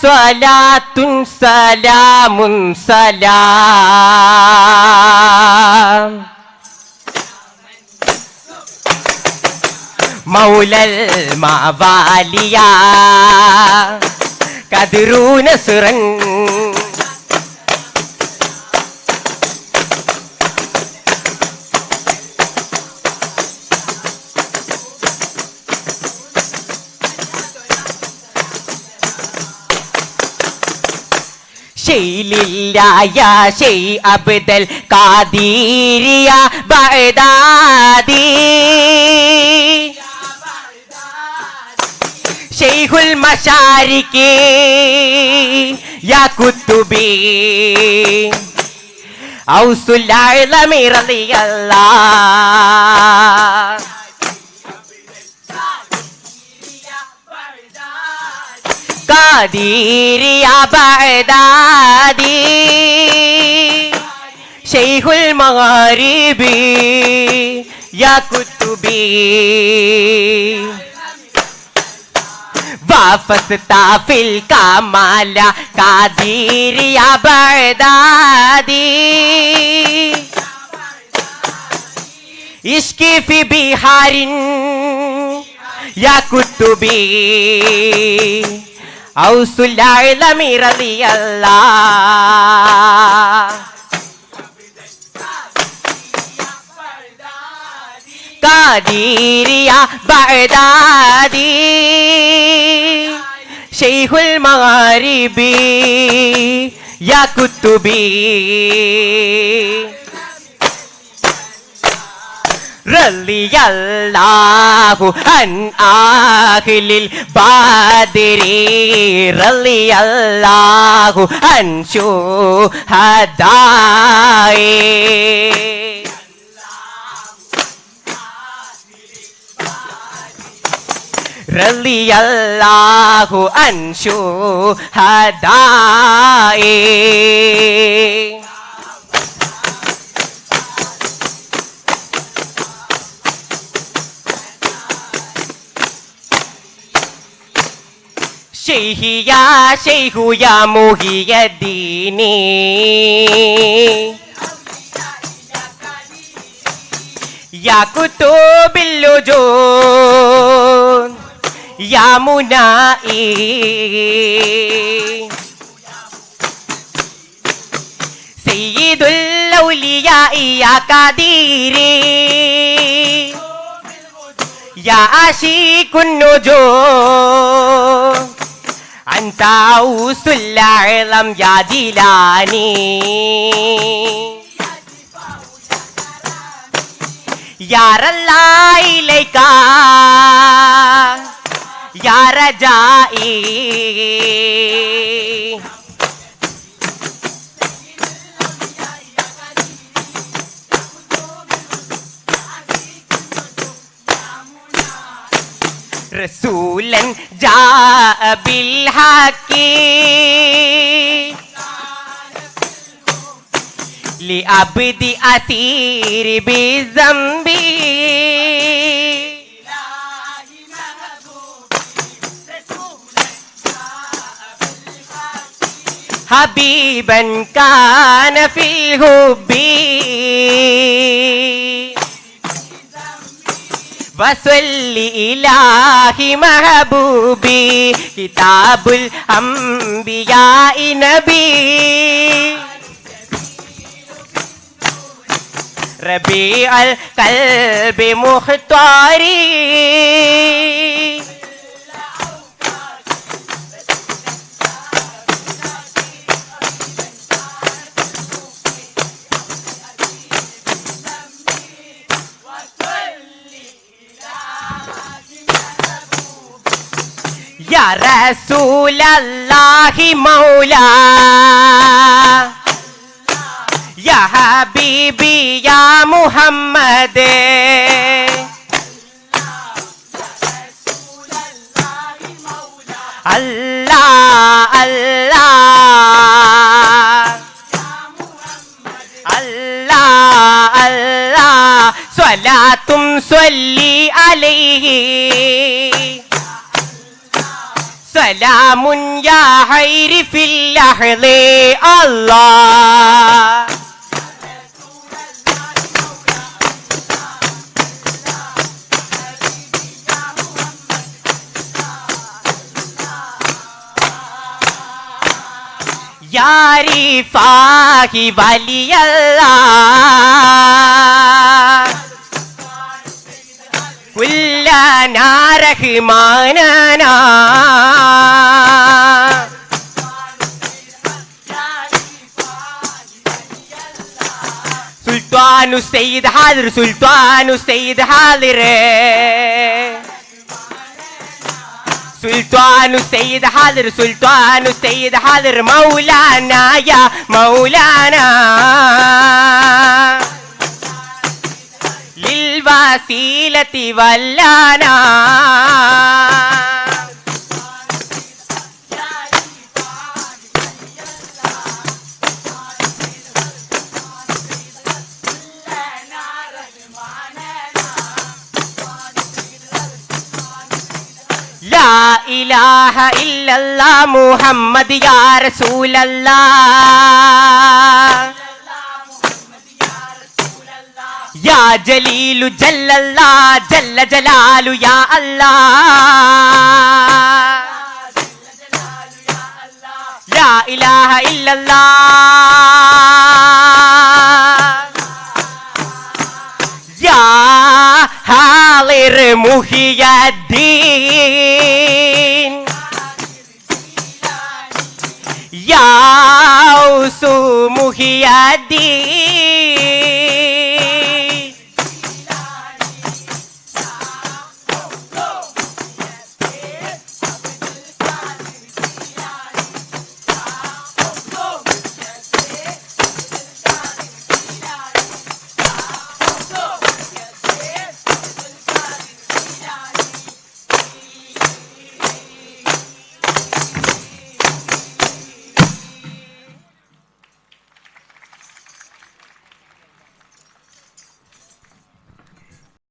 സ്വലാത്തുൻ സലാമുൻ സലാം. മൗലൽ മാവാലിയ. കതിരൂന സുറൻ ശൈലില്ലായ ഷെയ് അബ്ദൽ കാദീരിയ ബഅദാദി ഷെയ്ഖുൽ മഷാരിക്ക് യാ കുത്തുബി. അഅ്ലമി റളിയല്ലാഹ് قادير يا بعدادي شيخ المغارب يا كتبي وافست في الكمال قادير يا بعدادي اشكي في بحار يا كتبي أوس العلم رضي الله قادير يا بعدادي شيخ المغارب يا كتبي റളിയല്ലാഹു അൻ ആഹിലിൽ ബാദിരി. റളിയല്ലാഹു അൻ ശുഹദായി. റളിയല്ലാഹു അൻ ശുഹദായി. الله عن شهدائه شيخ يا شيخ يا محي الدين يا كتب اللجون يا منائي سيد الأولياء يا قديري يا عشيق النجوم أنت عوس العظم يا ديلاني يا الله إليك रसूलन जा बिल्हा बिल हकी। लिअब्दि असीर बिजम्बी हबीबन कान फिल हुबी। വസല്ലിലാഹി മഹബൂബി കിതാബുൽ അംബിയായി നബി. റബീ അൽ കൽബി മുഹ്താരി يا رسول الله مولا يا حبيبي يا محمد الله الله الله الله صلاة صلي عليه سلام يا حير في اللحظة الله. يا رفاق ولي الله. كلنا رحمانه റഹ്മാനനാ സുൽത്താനു സയ്യിദ് ഹാദിർ സുൽത്താനു സയ്യിദ് ഹാദിർ. സുൽത്താനു സയ്യിദ് ഹാദിർ സുൽത്താനു സയ്യിദ് ഹാദിർ. മൗലാന യാ മൗലാന. ലിൽവാസീലത്തി വല്ലാന. ഇല്ലല്ലാ മുഹമ്മദ് യാ റസൂലല്ലാ യാ ജലീലു ജല്ലല്ലാ ജല്ല ജലാലു യാ അല്ലാ ലാ ഇലാഹ ഇല്ലല്ലാ യാ ഹാളിർ മുഹിയദ്ദീൻ Tchau, sumo riadinho.